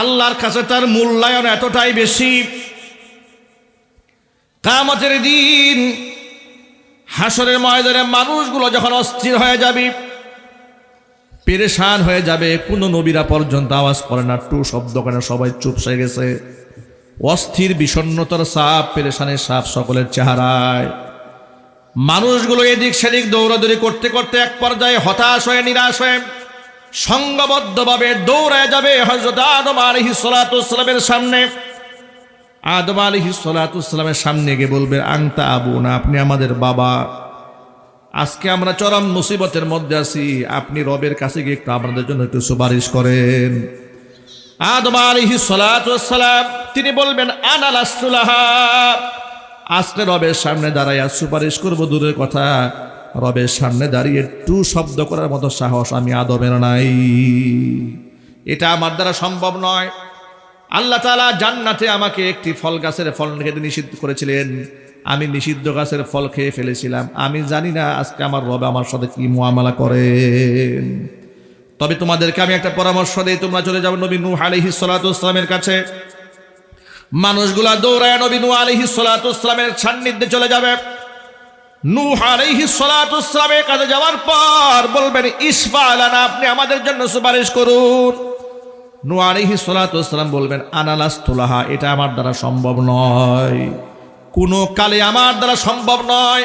আল্লাহর কাছে তার মূল্যায়ন এতটাই বেশি। কামতের দিন হাসরের ময়দানে মানুষগুলো যখন অস্থির হয়ে যাবে, পেরেশান হয়ে যাবে, কোনো নবীরা পর্যন্ত আওয়াজ করে না, টু শব্দ করে সবাই চুপ চুপসে গেছে। অস্থির বিষণ্ণতার সাপ, পেরেশানের সাপ সকলের চেহারায়। মানুষগুলো এদিক সেদিক দৌড়াদৌড়ি করতে করতে এক পর্যায়ে হতাশ হয়ে, নিরাশ হয়ে সংঘবদ্ধভাবে দৌড়ায় যাবে হজরত আদম আলহি সালাতামের সামনে। আদম আলহি সালাতামের সামনে গিয়ে বলবে আংতা আবু না আপনি আমাদের বাবা। আজকে আমরা চরম মুসিবতের মধ্যে আছি, আপনি রবের কাছে গিয়ে একটু আমাদের জন্য একটু সুপারিশ করেন। আদম আলহি সালাতাম তিনি বলবেন আনালাস্তুলাহা আজকে রবের সামনে দাঁড়াইয়া সুপারিশ করব দূরের কথা। রবের সামনে দাঁড়িয়ে টু শব্দ করার মতো সাহস আমি আদমের নাই। এটা আমার দ্বারা সম্ভব নয়। আল্লাহ তালা জান্নাতে আমাকে একটি ফল গাছের ফল খেতে নিষিদ্ধ করেছিলেন। আমি নিষিদ্ধ গাছের ফল খেয়ে ফেলেছিলাম। আমি জানি না আজকে আমার রবে আমার সাথে কি মোয়ামলা করেন। তবে তোমাদেরকে আমি একটা পরামর্শ দিই, তোমরা চলে যাব নবী নূহ আলাইহিস সালাতু ইসলামের কাছে। মানুষগুলা দৌড়ায় নবী নূহ আলাইহিস সালাতু ইসলামের সান্নিধ্যে চলে যাবে। নূহ আলাইহিস সালাতু ইসলামের কাছে যাওয়ার পর বলবেন ইসফা আলানা আপনি আমাদের জন্য সুপারিশ করুন। নূহ আলাইহিস সালাতু ইসলাম বলবেন আনালাস্তুলাহা এটা আমার দ্বারা সম্ভব নয়। কোনো কালে আমার দ্বারা সম্ভব নয়।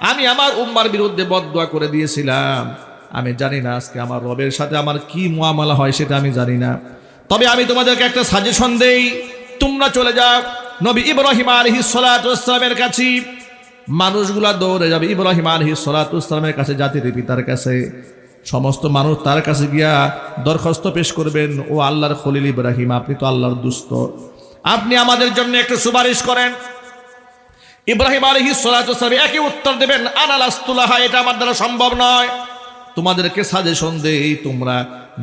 আমি আমার উম্মার বিরুদ্ধে বদদোয়া করে দিয়েছিলাম। আমি জানি না আজকে আমার রবের সাথে আমার কি মুয়ামালা হয়, সেটা আমি জানি না। তবে আমি তোমাদেরকে একটা সাজেশন দেই। তোমরা চলে যাও নবী ইব্রাহিম আলহি সালাতামের কাছে। মানুষগুলা দৌড়ে যাবে। ইব্রাহিম আলহি সালাতামের কাছে জাতির পিতার কাছে, সমস্ত মানুষ তার কাছে গিয়া দরখাস্ত পেশ করবেন, ও আল্লাহর খলিল ইব্রাহিম, আপনি তো আল্লাহর দুস্থ আপনি আমাদের জন্য একটু সুপারিশ করেন। ইব্রাহিম আলহি সালাতাম একই উত্তর দেবেন আনালাস্তুলাহা এটা আমার দ্বারা সম্ভব নয়। তোমাদেরকে সাজেশন দেই, তোমরা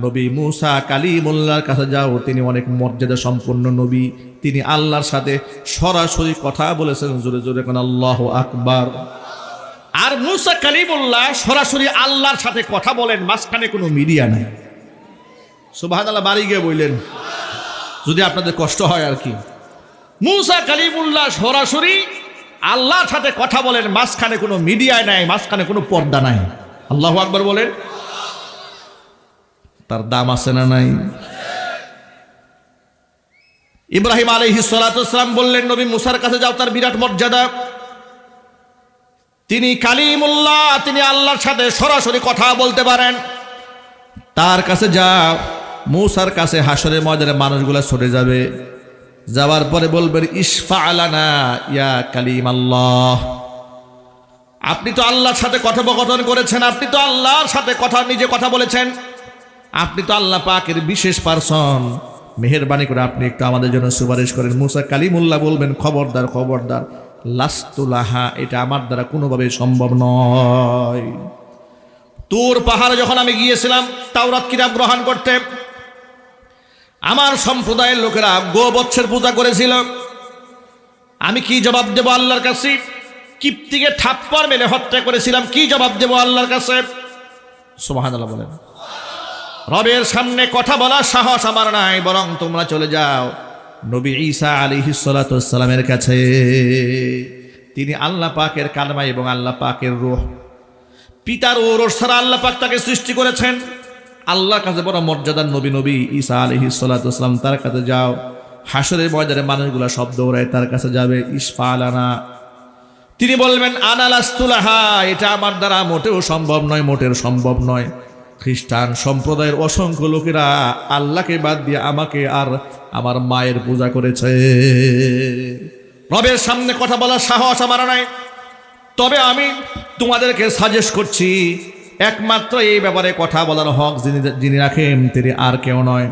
নবী মুসা কালিমুল্লাহর কাছে যাও, তিনি অনেক মর্যাদা সম্পন্ন নবী, তিনি আল্লাহর সাথে সরাসরি কথা বলেছেন, জোরে জোরে কোন আল্লাহ আকবার। আর মুসা কালিমুল্লাহ সরাসরি আল্লাহর সাথে কথা বলেন, মাঝখানে কোনো মিডিয়া নাই। সুবাহ বাড়ি গিয়ে বললেন, যদি আপনাদের কষ্ট হয় আর কি। মুসা কালিমুল্লাহ সরাসরি আল্লাহর সাথে কথা বলেন, মাঝখানে কোনো মিডিয়ায় নাই, মাঝখানে কোনো পর্দা নাই। আল্লাহ আকবর বলেন। তার দাম আছে না নাই? ইব্রাহিম আলহি সালাতাম বললেন, নবী মুসার কাছে যাও, তার বিরাট মর্যাদা। তিনি কালিমুল্লাহ, তিনি আল্লাহর সাথে সরাসরি কথা বলতে পারেন। তার কাছে যাও, মৌসার কাছে হাসরের ময়দানে মানুষগুলো সরে যাবে। যাওয়ার পরে বলবেন ইসফা আলানা ইয়া কালিম আল্লাহ আপনি তো আল্লাহর সাথে কথোপকথন করেছেন, আপনি তো আল্লাহর সাথে কথা, নিজে কথা বলেছেন। আপনি তো আল্লাহ পাকের বিশেষ পার্সন। মেহরবানি করে আপনি একটু আমাদের জন্য সুপারিশ করেন। মুসা কালিমুল্লাহ বলবেন, খবরদার খবরদার, লাস্তুলাহা, এটা আমার দ্বারা কোনোভাবে সম্ভব নয়। তোর পাহাড়ে যখন আমি গিয়েছিলাম, তাওরাত কিতাব গ্রহণ করতে, আমার সম্প্রদায়ের লোকেরা গোবৎসের পূজা করেছিল। আমি কি জবাব দেব আল্লাহর কাছে? কিপ্তিকে থাপ্পর মেলে হত্যা করেছিলাম, কি জবাব দেব আল্লাহর কাছে? সোহান বলেন। রবের সামনে কথা বলার সাহস আমার নাই, বরং তোমরা চলে যাও। নবী ঈসা আলী সালামের কাছে। তিনি আল্লাহ পাকের কালমা এবং আল্লাহ পাকের রোহ। পিতার ও রোষ ছাড়া আল্লাহ পাক তাকে সৃষ্টি করেছেন। আল্লাহর কাছে বড় মর্যাদার নবী নবী ঈসা আলহি সালাম তার কাছে যাও। হাসরের ময়দানে মানুষগুলা সব দৌড়ায় তার কাছে যাবে ইসফা আলানা তিনি বলবেন, আনালাস্তুলাহা, এটা আমার দ্বারা মোটেও সম্ভব নয়, মোটের সম্ভব নয়। খ্রিস্টান সম্প্রদায়ের অসংখ্য লোকেরা আল্লাহকে বাদ দিয়ে আমাকে আর আমার মায়ের পূজা করেছে। রবের সামনে কথা বলার সাহস আমার নাই। তবে আমি তোমাদেরকে সাজেস্ট করছি, একমাত্র এই ব্যাপারে কথা বলার হক যিনি যিনি রাখেন, তিনি আর কেউ নয়।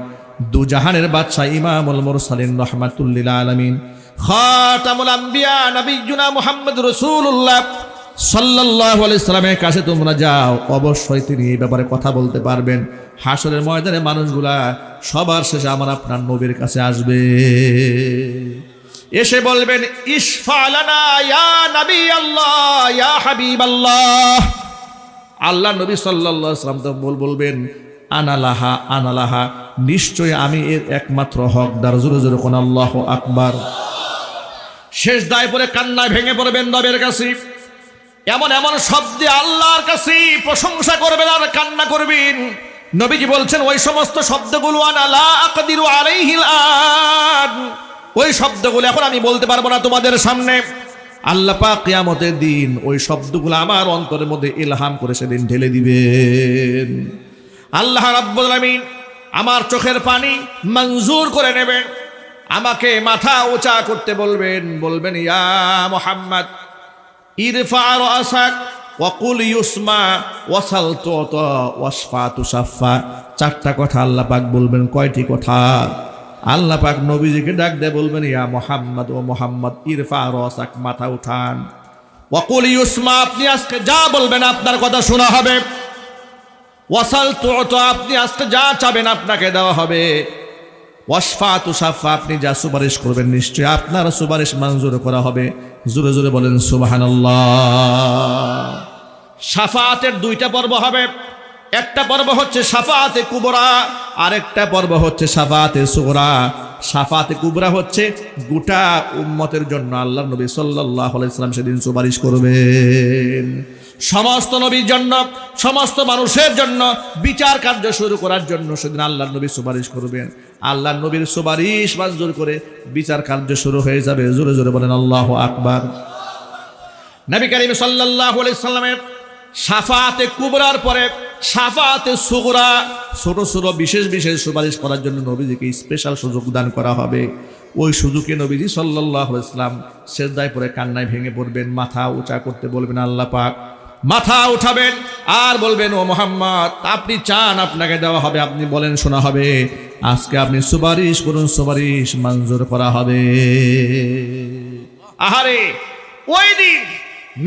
দু জাহানের বাদশাহ ইমামুল মুরসালিন রহমাতুল্লিল আলমিন। খাতামুল আম্বিয়া নবিয়ুনা মুহাম্মদ রাসূলুল্লাহ সাল্লাল্লাহু আলাইহি সাল্লামের কাছে তোমরা যাও। অবশ্যই তিনি এই ব্যাপারে কথা বলতে পারবেন। হাসরের ময়দানে মানুষগুলা সবার শেষে আমার আপনার নবীর কাছে আসবে। এসে বলবেন ইসফালানা ইয়া নবী আল্লাহ ইয়া হাবিব আল্লাহ আল্লাহ নবী আলাইহি সাল্লাম তো বল বলবেন, আনালাহা আনালাহা নিশ্চয় আমি এর একমাত্র হকদার। জোরে জোরে কোন আল্লাহ আকবার। শেষ দায় পরে কান্নায় ভেঙে পড়বেন নবের কাছে। এমন এমন শব্দে আল্লাহর কাছে প্রশংসা করবেন আর কান্না করবেন। নবীজি বলছেন, ওই সমস্ত শব্দগুলো ওই শব্দগুলো এখন আমি বলতে পারব না তোমাদের সামনে। আল্লাহ পাক কিয়ামতের দিন ওই শব্দগুলো আমার অন্তরের মধ্যে ইলহাম করে সেদিন ঢেলে দিবেন। আল্লাহ রাব্বুল আমিন আমার চোখের পানি মঞ্জুর করে নেবেন। আমাকে মাথা উঁচা করতে বলবেন বলবেন, ইয়া মোহাম্মদ, ইরফা রাসাক ওয়াকুল ইউসমা ওয়াসাল তুতা ওয়াসফা তুসাফা। চারটা কথা আল্লাহ পাক বলবেন, কয়টি কথা? আল্লাহ পাক নবীজিকে ডাক দিয়ে বলবেন, ইয়া মোহাম্মদ, ও মোহাম্মদ, ইরফা রাসাক, মাথা উঠান। ওয়াকুল ইউসমা, আপনি আজকে যা বলবেন আপনার কথা শোনা হবে। ওয়াসাল তুতা আপনি আজকে যা চাবেন আপনাকে দেওয়া হবে। ওয়াসফা তুসাফা আপনি যা সুপারিশ করবেন নিশ্চয়ই আপনার সুপারিশ মঞ্জুর করা হবে। জোরে জোরে বলেন, সুবাহানাল্লাহ। সাফাতের দুইটা পর্ব হবে। একটা পর্ব হচ্ছে সাফাতে কুবরা, আরেকটা পর্ব হচ্ছে সাফাতে সুগরা সাফাতে কুবরা হচ্ছে গোটা উম্মতের জন্য। আল্লাহ নবী সাল্লাহ আলাইসালাম সেদিন সুপারিশ করবেন। সমস্ত নবীর জন্য, সমস্ত মানুষের জন্য বিচার কার্য শুরু করার জন্য সেদিন আল্লাহ নবী সুপারিশ করবেন। আল্লাহ নবীর সুপারিশ মঞ্জুর করে বিচার কার্য শুরু হয়ে যাবে। জোরে জোরে বলেন, আল্লাহ আকবার। নবী করিম সাল্লাহ সাল্লামের সাফাতে কুবরার পরে সাফাতে সুগরা, ছোট ছোট বিশেষ বিশেষ সুপারিশ করার জন্য নবীজিকে স্পেশাল সুযোগ দান করা হবে। ওই সুযোগে নবীজি সাল্লাহ ইসলাম শেষদায় পরে কান্নায় ভেঙে পড়বেন, মাথা উঁচা করতে বলবেন, আল্লাহ পাক মাথা উঠাবেন আর বলবেন, ও মোহাম্মদ, আপনি চান আপনাকে দেওয়া হবে, আপনি বলেন শোনা হবে। আজকে আপনি সুপারিশ করুন, সুপারিশ মঞ্জুর করা হবে। আহারে, ওই দিন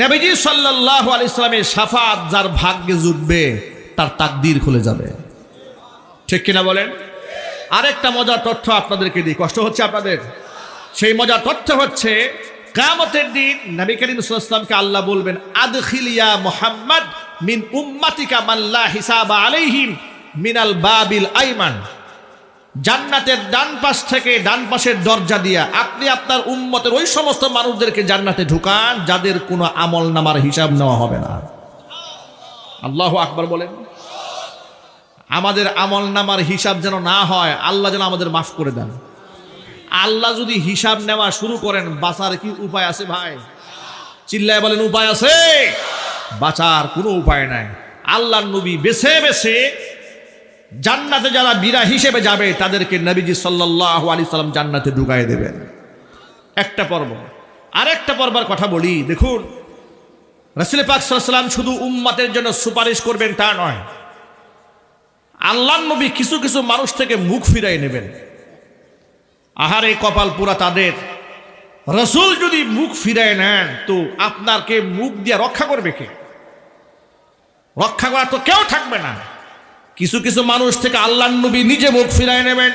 নবীজি সাল্লাহ আলি ইসলামের সাফাত, যার ভাগ্যে জুটবে, তার তাকদির খুলে যাবে। ঠিক কিনা বলেন? আরেকটা মজার তথ্য আপনাদেরকে দিই, কষ্ট হচ্ছে আপনাদের? সেই মজার তথ্য হচ্ছে কামতের দিন নবী করিম সাল্লামকে আল্লাহ বলবেন আদখিলিয়া মোহাম্মদ মিন উম্মাতিকা মাল্লা হিসাব আলাইহিম মিনাল বাবিল আইমান। জান্নাতের ডান পাশ থেকে ডান পাশের দরজা দিয়া আপনি আপনার উম্মতের ওই সমস্ত মানুষদেরকে জান্নাতে ঢুকান, যাদের কোনো আমল নামার হিসাব নেওয়া হবে না। আল্লাহ আকবর বলেন। আমাদের আমল নামার হিসাব যেন না হয়, আল্লাহ যেন আমাদের মাফ করে দেন। আল্লাহ যদি হিসাব নেওয়া শুরু করেন, বাঁচার কি উপায় আছে ভাই? চিল্লায় বলেন, উপায় আছে। বাঁচার কোনো উপায় নাই। আল্লাহ নবী বেছে বেছে জান্নাতে যারা বীরা হিসেবে যাবে, তাদেরকে নবীজি সাল্লাহ আলি সাল্লাম জান্নাতে ঢুকাই দেবেন। একটা পর্ব। আরেকটা পর্বার কথা বলি, দেখুন। রসুল পাক সাল্লাম শুধু উম্মাতের জন্য সুপারিশ করবেন তা নয়। আল্লাহ নবী কিছু কিছু মানুষ থেকে মুখ ফিরাই নেবেন। আহারে কপাল পুরা তাদের। রসুল যদি মুখ ফিরায় নেন, তো আপনারকে মুখ দিয়ে রক্ষা করবে কে? রক্ষা করা তো কেউ থাকবে না। কিছু কিছু মানুষ থেকে আল্লাহ নবী নিজে মুখ ফিরায় নেবেন।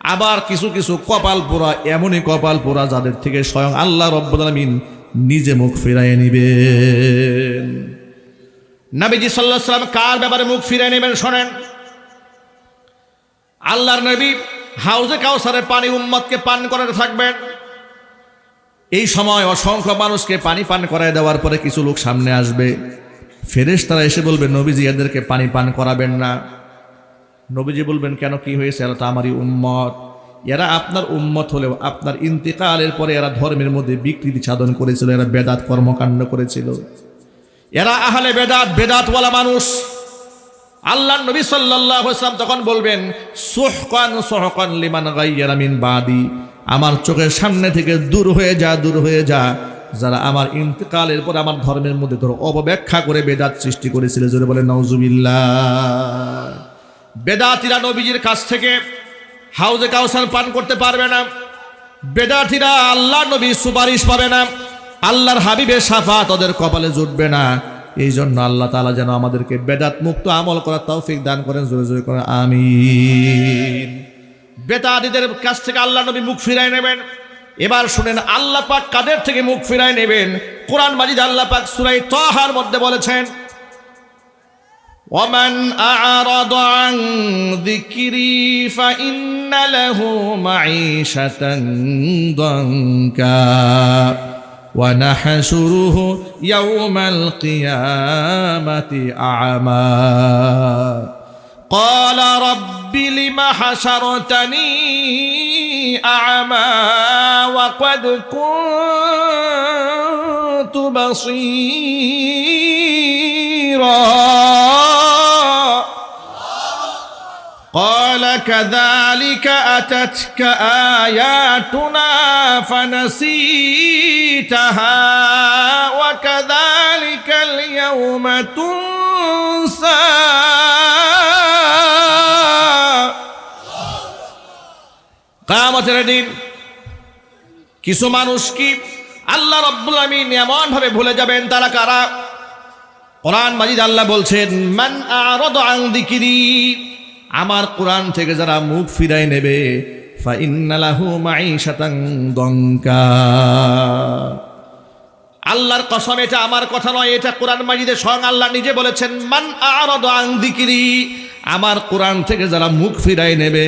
আবার কিছু কিছু কপাল পোড়া এমনই কপাল পোড়া যাদের থেকে স্বয়ং আল্লাহ রব্বুল নিজে মুখ ফিরায় নিবেন। নবীজি সাল্লাহ সাল্লাম কার ব্যাপারে মুখ ফিরায় নেবেন শোনেন? আল্লাহর নবী হাউজে কাউসারের পানি উম্মতকে পান করাতে থাকবেন। এই সময় অসংখ্য মানুষকে পানি পান করায় দেওয়ার পরে কিছু লোক সামনে আসবে। ফেরেশ তারা এসে বলবে, নবীজি এদেরকে পানি পান করাবেন না। নবীজি বলবেন, কেন কি হয়েছে? এরা তো আমারই উম্মত। এরা আপনার উম্মত হলেও আপনার ইন্তেকালের পরে এরা ধর্মের মধ্যে বিকৃতি সাধন করেছিল, এরা বেদাত কর্মকাণ্ড করেছিল। এরা আহলে বেদাত, বেদাতওয়ালা মানুষ। আল্লাহ নবী সাল্লাহ ইসলাম তখন বলবেন, সোহকান সোহকান লিমান গাইয়ারা মিন বাদি। আমার চোখের সামনে থেকে দূর হয়ে যা, দূর হয়ে যা। যারা আমার ইন্তেকালের পর আমার ধর্মের মধ্যে ধরো অবব্যাখ্যা করে বেদাত সৃষ্টি করেছিল, জোরে বলে নওজুবিল্লাহ বেদাতিরা নবীজির কাছ থেকে হাউজে কাউসার পান করতে পারবে না। বেদাতিরা আল্লাহ নবী সুপারিশ পাবে না। আল্লাহর হাবিবের সাফা তাদের কপালে জুটবে না। এই জন্য আল্লাহ তালা যেন আমাদেরকে বেদাত মুক্ত আমল করার তৌফিক দান করেন জোরে জোরে করে আমিন বেদাতিদের কাছ থেকে আল্লাহ নবী মুখ ফিরাই নেবেন এবার শুনেন আল্লাহ পাক কাদের থেকে মুখ ফিরাই নেবেন কোরআন মাজিদ আল্লাহ পাক সুরাই তহার মধ্যে বলেছেন ومن أعرض عن ذكري فإن له معيشة ضنكا ونحشره يوم القيامة أعمى. قال رب لم حشرتني أعمى وقد كنت بصيرا. قال كذلك أتتك آياتنا فنسيتها وكذلك اليوم تنسى কামতের দিন কিছু মানুষ কি আল্লাহ রব্বুল আমিন এমন ভাবে ভুলে যাবেন তারা কারা কোরআন মাজিদ আল্লাহ বলছেন মান আরদ আং দিকিরি আমার কোরআন থেকে যারা মুখ ফিরাই নেবে আল্লাহর কসম, এটা আমার কথা নয়, এটা কোরআন মাজিদে স্বয়ং আল্লাহ নিজে বলেছেন, মান আরদ আং দিকিরি আমার কোরআন থেকে যারা মুখ ফিরাই নেবে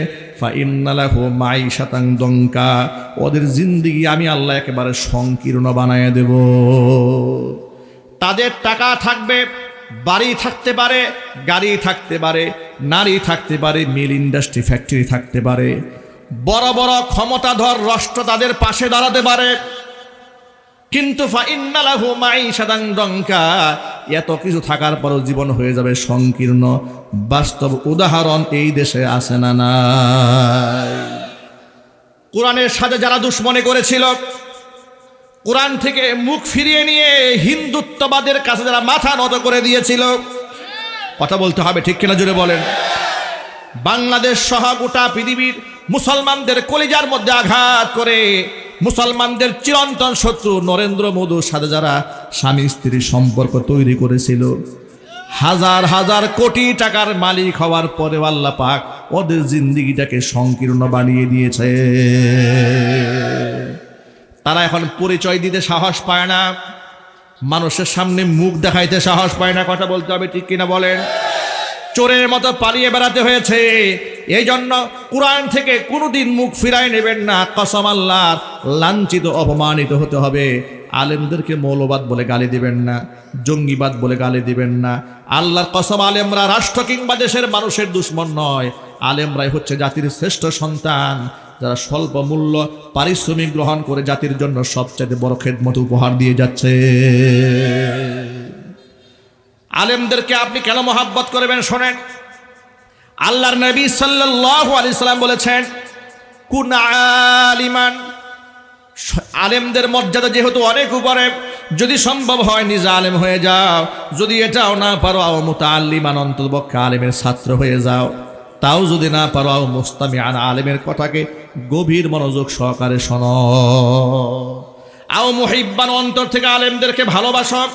ইন্নালাহু মাইশাতাং দঙ্কা ওদের জিন্দিগি আমি আল্লাহ একেবারে সংকীর্ণ বানায় দেব। তাদের টাকা থাকবে, বাড়ি থাকতে পারে, গাড়ি থাকতে পারে নারী থাকতে পারে, মিল ইন্ডাস্ট্রি, ফ্যাক্টরি থাকতে পারে। বড় বড় ক্ষমতাধর রাষ্ট্র তাদের পাশে দাঁড়াতে পারে। কিন্তু এত কিছু থাকার পরও জীবন হয়ে যাবে সংকীর্ণ। বাস্তব উদাহরণ এই দেশে আসে না কোরআনের সাথে যারা দুশ্মনে করেছিল, কোরআন থেকে মুখ ফিরিয়ে নিয়ে হিন্দুত্ববাদের কাছে যারা মাথা নত করে দিয়েছিল কথা বলতে হবে, ঠিক কিনা জুড়ে বলেন। বাংলাদেশ সহ গোটা পৃথিবীর মুসলমানদের কলিজার মধ্যে আঘাত করে মুসলমানদের চিরন্তন শত্রু নরেন্দ্র মোদীর সাথে যারা স্বামী স্ত্রীর সম্পর্ক তৈরি করেছিল। হাজার হাজার কোটি টাকার মালিক হওয়ার পরে আল্লাহ পাক ওদের জিন্দিগিটাকে সংকীর্ণ বানিয়ে দিয়েছে। তারা এখন পরিচয় দিতে সাহস পায় না। মানুষের সামনে মুখ দেখাইতে সাহস পায় না, কথা বলতে হবে, ঠিক কিনা বলেন? চোরের মতো পালিয়ে বেড়াতে হয়েছে। এই জন্য কোরআন থেকে কোনোদিন মুখ ফিরাই নেবেন না। কসম আল্লাহর লাঞ্ছিত, অপমানিত হতে হবে। আলেমদেরকে মৌলবাদ বলে গালি দিবেন না, জঙ্গিবাদ বলে গালি দিবেন না। আল্লাহর কসম, আলেমরা রাষ্ট্র কিংবা দেশের মানুষের দুশ্মন নয়। আলেমরাই হচ্ছে জাতির শ্রেষ্ঠ সন্তান। যারা স্বল্প মূল্য পারিশ্রমিক গ্রহণ করে জাতির জন্য সবচেয়ে বড় খেদমত উপহার দিয়ে যাচ্ছে। আলেমদেরকে আপনি কেন মহাব্বত করবেন শোনেন। আল্লাহর নবী সাল্লাল্লাহু আলাইহি সাল্লাম বলেছেন, কুন আলিমান। আলেমদের মর্যাদা যেহেতু অনেক উপরে, যদি সম্ভব হয় নিজে আলেম হয়ে যাও, যদি এটাও না পারো, আও মুতাআল্লিমান অন্ততপক্ষে আলেমের ছাত্র হয়ে যাও। তাও যদি না পারো মোস্তামি আন আলেমের কথাকে গভীর মনোযোগ সহকারে শোন। আও মুহিব্বান অন্তর থেকে আলেমদেরকে ভালোবাসক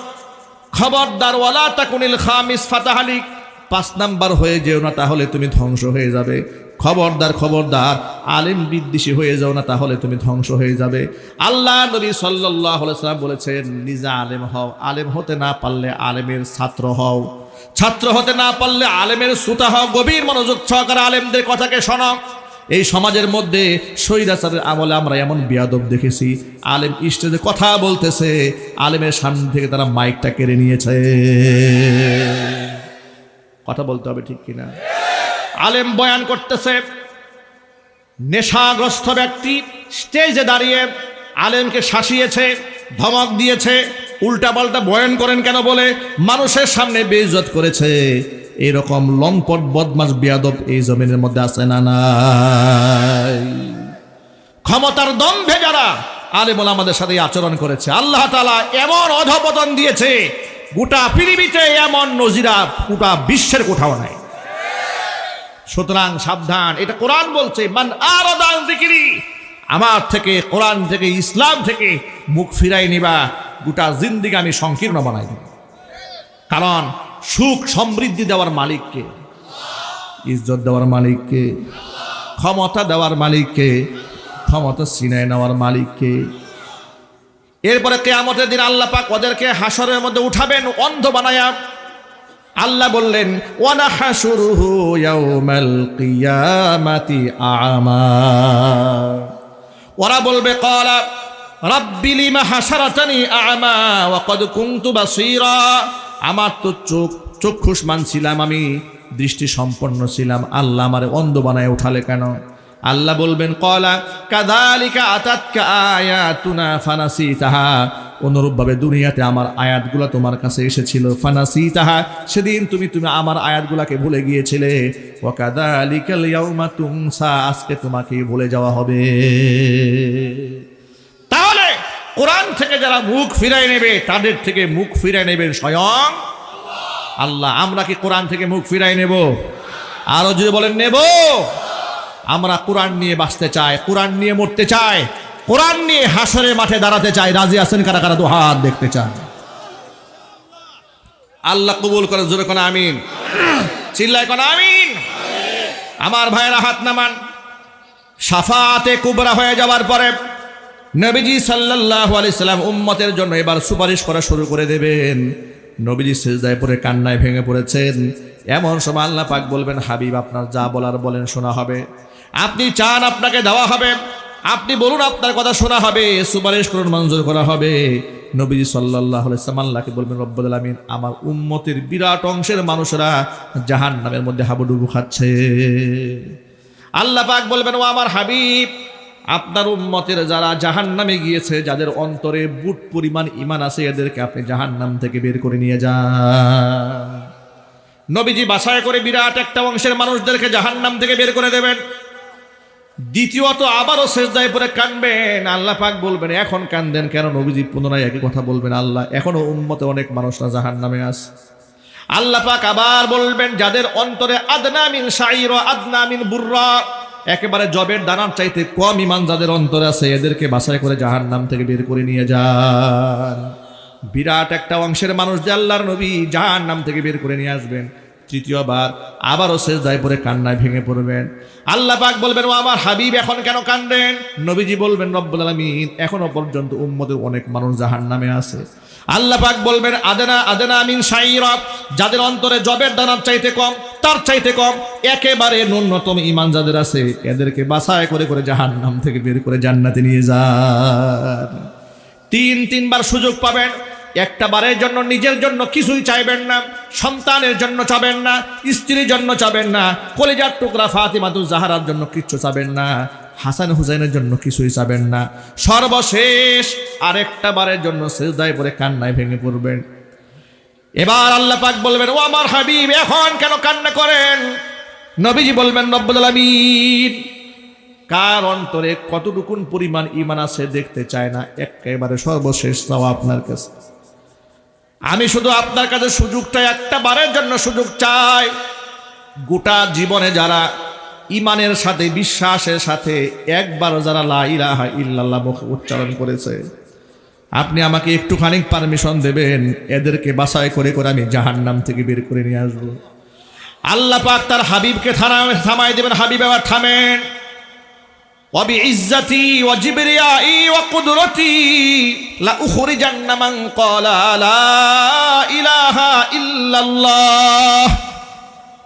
খবরদার, ওয়ালা তাকুনিল খামিস ফাতাহালিক পাঁচ নাম্বার হয়ে যেও না, তাহলে তুমি ধ্বংস হয়ে যাবে। খবরদার খবরদার, আলেম বিদ্বেষী হয়ে যাও না, তাহলে তুমি ধ্বংস হয়ে যাবে। আল্লাহ নবী সাল্লাহ সাল্লাম বলেছেন, নিজে আলেম হও, আলেম হতে না পারলে আলেমের ছাত্র হও। ছাত্র হতে না পারলে আলেমের সুতা হও, গভীর মনোযোগ সহকারে আলেমদের কথাকে শোনো। এই সমাজের মধ্যে সৈরাচারের আমলে আমরা এমন বিয়াদব দেখেছি, আলেম স্টেজে কথা বলতেছে, আলেমের সামনে থেকে তারা মাইকটা কেড়ে নিয়েছে। কথা বলতে হবে ঠিক কিনা? আলেম বয়ান করতেছে, নেশাগ্রস্ত ব্যক্তি স্টেজে দাঁড়িয়ে আলেমকে শাসিয়েছে, ধমক দিয়েছে, উল্টাপাল্টা বয়ান করেন কেন বলে মানুষের সামনে বেইজ্জত করেছে। এরকম লম্পট বদমাস বিয়াদব এই জমিনের মধ্যে আছে না নাই? ক্ষমতার দম্ভে যারা আলেমুল আমাদের সাথে আচরণ করেছে, আল্লাহ তালা এমন অধপতন দিয়েছে, গোটা পৃথিবীতে এমন নজিরা গোটা বিশ্বের কোথাও নাই। সুতরাং সাবধান। এটা কোরআন বলছে, মান আরদান দিকিরি আমার থেকে, কোরআন থেকে, ইসলাম থেকে মুখ ফিরাই নিবা, গোটা জিন্দিগি আমি সংকীর্ণ বানাই দেব। কারণ সুখ সমৃদ্ধি দেওয়ার মালিককে, ইজ্জত দেওয়ার মালিককে, ক্ষমতা দেওয়ার মালিককে, ক্ষমতা সিনায় নেওয়ার মালিককে। এরপরে কেয়ামতের দিন আল্লাহ পাক ওদেরকে হাসরের মধ্যে উঠাবেন, অন্ধ বানায়া আল্লাহ বললেন ওয়ানাহাসুরুহু ইয়াউমাল কিয়ামাতি আমা। ওরা বলবে, কলা, রাব্বি লিমা হাসারাতানি আমা ওয়া কদ কুনতু বাসীরা। আমার তো চোখ চক্ষুষ্মান ছিলাম আমি, দৃষ্টি সম্পন্ন ছিলাম। আল্লাহ আমারে অন্ধ বানায় উঠালে কেন? আল্লাহ বলবেন, কলা, কাদালিকা আতাতকা আয়াতুনা ফানাসি তাহা অনুরূপভাবে দুনিয়াতে আমার আয়াতগুলো তোমার কাছে এসেছিল ফানাসি তাহা সেদিন তুমি তুমি আমার আয়াতগুলাকে ভুলে গিয়েছিলে। ও কাদালিকাল ইয়াউমা তুমসা আজকে তোমাকে ভুলে যাওয়া হবে। তাহলে কোরআন থেকে যারা মুখ ফিরাই নেবে, তাদের থেকে মুখ ফিরাই নেবেন স্বয়ং আল্লাহ। আমরা কি কোরআন থেকে মুখ ফিরাই নেব? আরও যদি বলেন, নেব। আমরা কোরআন নিয়ে বাঁচতে চাই, কোরআন নিয়ে মরতে চাই, কোরআন নিয়ে হাসরের মাঠে দাঁড়াতে চাই, রাজি আছেন কারা কারা? তো হাত দেখতে চান। আল্লাহ কবুল করে জোরে কোন আমিন। চিল্লায় কোন আমিন। আমার ভাইয়েরা হাত নামান। সাফাতে কুবরা হয়ে যাওয়ার পরে নবীজি সাল্লাল্লাহু আলাইহি সাল্লাম উম্মতের জন্য এবার সুপারিশ করা শুরু করে দেবেন। নবীজি সেজদায় পরে কান্নায় ভেঙে পড়েছেন। এমন সময় আল্লাহ পাক বলবেন, হাবিব, আপনার যা বলার বলেন, শোনা হবে। আপনি চান আপনাকে দেওয়া হবে। আপনি বলুন আপনার কথা শোনা হবে। সুপারিশ করুন, মঞ্জুর করা হবে। নবীজি সাল্লাহ বলবেন, রব্বুল আলমিন, আমার উম্মতের বিরাট অংশের মানুষরা জাহান নামের মধ্যে হাবুডুবু খাচ্ছে। আল্লাহ পাক বলবেন, ও আমার হাবিব, আপনার উম্মতের যারা জাহান নামে গিয়েছে, যাদের অন্তরে বুট পরিমাণ ইমান আছে, এদেরকে আপনি জাহান নাম থেকে বের করে নিয়ে যান। নবীজি বাছাই করে বিরাট একটা অংশের মানুষদেরকে জাহান নাম থেকে বের করে দেবেন। দ্বিতীয়ত আবারও শেষদায় পরে কানবেন। আল্লাহ পাক বলবেন, এখন কানদেন কেন? নবীজি পুনরায় একই কথা বলবেন, আল্লাহ, এখনও উম্মতে অনেক মানুষরা জাহান নামে আছে। আল্লাহ পাক আবার বলবেন, যাদের অন্তরে আদনামিন শাইর আদনামিন বুর্রা, একেবারে জবের দানার চাইতে কম ইমান যাদের অন্তরে আছে, এদেরকে বাছাই করে জাহান নাম থেকে বের করে নিয়ে যান। বিরাট একটা অংশের মানুষ যে আল্লাহর নবী জাহান নাম থেকে বের করে নিয়ে আসবেন। তৃতীয়বার আবারও শেষ দায় পরে কান্নায় ভেঙে পড়বেন। আল্লাহ পাক বলবেন, ও আমার হাবিব, এখন কেন কান্দেন? নবীজি বলবেন, রব্বুল আলমিন, এখনও পর্যন্ত উম্মদের অনেক মানুষ জাহান নামে আছে। আল্লাহ পাক বলবেন, আদেনা আদেনা আমিন সাইরব যাদের অন্তরে জবের দানার চাইতে কম, তার চাইতে কম, একেবারে ন্যূনতম ইমান যাদের আছে, এদেরকে বাছাই করে করে জাহান নাম থেকে বের করে জান্নাতে নিয়ে যান। তিন, তিনবার সুযোগ পাবেন একটা বারের জন্য নিজের জন্য কিছুই চাইবেন না, সন্তানের জন্য চাবেন না, স্ত্রীর জন্য চাবেন না, কলেজার টুকরা ফাতিমাতু জাহারার জন্য কিচ্ছু চাবেন না, হাসান হুসাইনের জন্য কিছুই চাবেন না। সর্বশেষ আরেকটা বারের জন্য সেজদায় পরে কান্নায় ভেঙে পড়বেন। এবার আল্লাহ পাক বলবেন, ও আমার হাবিব, এখন কেন কান্না করেন? নবীজি বলবেন, রব্বুল আলামিন, কার অন্তরে কতটুকুন পরিমাণ ইমান আছে দেখতে চায় না, একেবারে সর্বশেষ চাওয়া আপনার কাছে। আমি শুধু আপনার কাছে সুযোগটা একটা বারের জন্য সুযোগ চাই। গোটা জীবনে যারা ইমানের সাথে, বিশ্বাসের সাথে একবারও যারা লা ইলাহা ইল্লাল্লাহ মুখে উচ্চারণ করেছে, আপনি আমাকে একটুখানি পারমিশন দেবেন, এদেরকে বাছাই করে করে আমি জাহান্নাম থেকে বের করে নিয়ে আসব। আল্লাহ পাক তার হাবিবকে থামাই দেবেন, হাবিব আবার থামেন। وبعزتي وجبريائي وقدرتي لأخرجن من قال لا إله إلا الله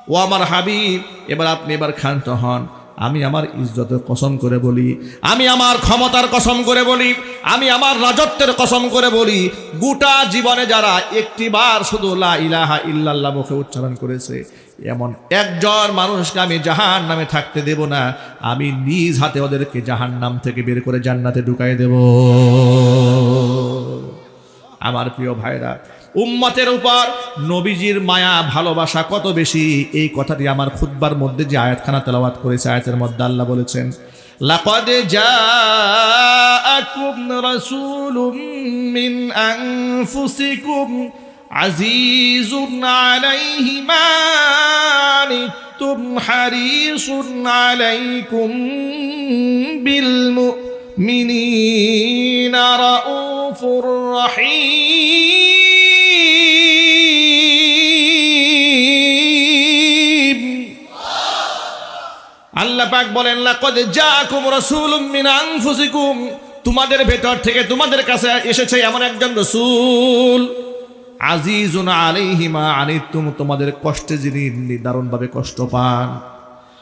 ও আমার হাবিব এবার আপনি এবার ক্ষান্ত হন আমি আমার ইজ্জতের কসম করে বলি, আমি আমার ক্ষমতার কসম করে বলি, আমি আমার রাজত্বের কসম করে বলি, গোটা জীবনে যারা একটিবার শুধু লা ইলাহা ইল্লাল্লাহ মুখে উচ্চারণ করেছে, এমন একজন মানুষকে আমি জাহান নামে থাকতে দেব না, আমি নিজ হাতে ওদেরকে জাহান নাম থেকে বের করে জান্নাতে ঢুকাই দেব। আমার প্রিয় ভাইরা উম্মতের উপর। নবীজির মায়া, ভালোবাসা কত বেশি? এই কথাটি আমার খুতবার মধ্যে যে আয়াতখানা তেলাওয়াত করেছে, আয়াতের মধ্যে আল্লাহ বলেছেন, লাকাদ জাআকুম রাসূলুম মিন আনফুসিকুম আজিজুন আলাইহি মা আনিতুম হারিসুন আলাইকুম বিল মুমিনিনা রাউফুর আল্লাহ পাক বলেন, লাকাদ জাআকুম রাসূলুম মিন আনফুসিকুম। তোমাদের ভেতর থেকে তোমাদের কাছে এসেছে এমন একজন রাসূল। আজিজুন আলাইহিমা আনিতুম তোমাদের কষ্টে যিনি নির্ধারণভাবে কষ্ট পান।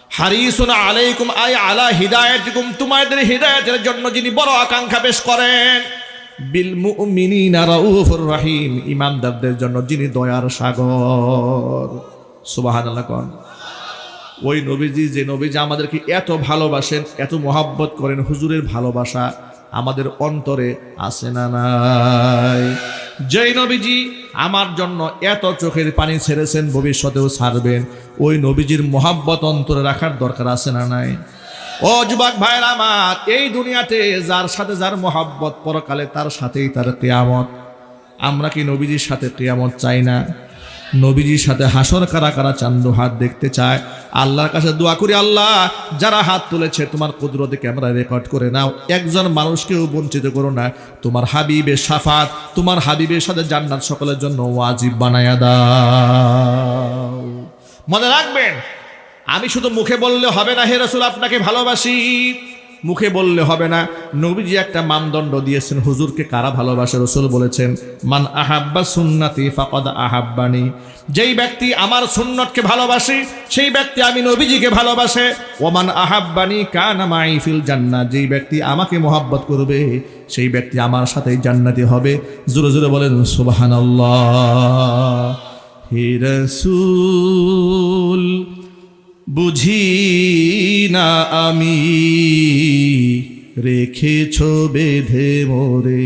হারিসুন আলাইকুম আই আলা হিদায়াতিকুম। তোমাদের হিদায়াতের জন্য যিনি বড় আকাঙ্ক্ষা পেশ করেন। বিল মুমিনিনা রাউফুর রহিম। ইমানদারদের জন্য যিনি দয়ার সাগর। সুবহানাল্লাহ কোন। ওই নবীজি, যে নবীজি আমাদেরকে এত ভালোবাসেন, এত মহাব্বত করেন, হুজুরের ভালোবাসা আমাদের অন্তরে আছে না নাই? যেই নবীজি আমার জন্য এত চোখের পানি ছেড়েছেন, ভবিষ্যতেও ছাড়বেন, ওই নবীজির মহাব্বত অন্তরে রাখার দরকার আছে না নাই? ও যুবক ভাইয়ের আমার, এই দুনিয়াতে যার সাথে যার মহাব্বত, পরকালে তার সাথেই তার কেয়ামত। আমরা কি নবীজির সাথে কেয়ামত চাই না? নবীজির সাথে হাসর কারা কারা চান্দু হাত দেখতে চায়। আল্লাহর কাছে দোয়া করি, আল্লাহ, যারা হাত তুলেছে, তোমার কুদরতে ক্যামেরা রেকর্ড করে নাও। একজন মানুষকেও বঞ্চিত করো না। তোমার হাবিবের সাফাত, তোমার হাবিবের সাথে জান্নাত সকলের জন্য ওয়াজিব বানায়া দাও। মনে রাখবেন, আমি শুধু মুখে বললে হবে না, হে রসুল, আপনাকে ভালোবাসি। মুখে বললে হবে না। নবীজি একটা মানদণ্ড দিয়েছেন, হুজুরকে কারা ভালোবাসে? রসুল বলেছেন, মান আহাব্বা সুন্নাতি ফাকাদ আহাব্বানি। যেই ব্যক্তি আমার সুন্নতকে ভালোবাসে, সেই ব্যক্তি আমি নবীজিকে ভালোবাসে। ওমান আহাব্বানি কান মাই ফিল জান্নাত। যেই ব্যক্তি আমাকে মোহাব্বত করবে, সেই ব্যক্তি আমার সাথেই জান্নাতি হবে। জোরে জোরে বলেন, সুবহানাল্লাহ, হে রসুল। বুঝি না আমি রেখেছ বেঁধে মোরে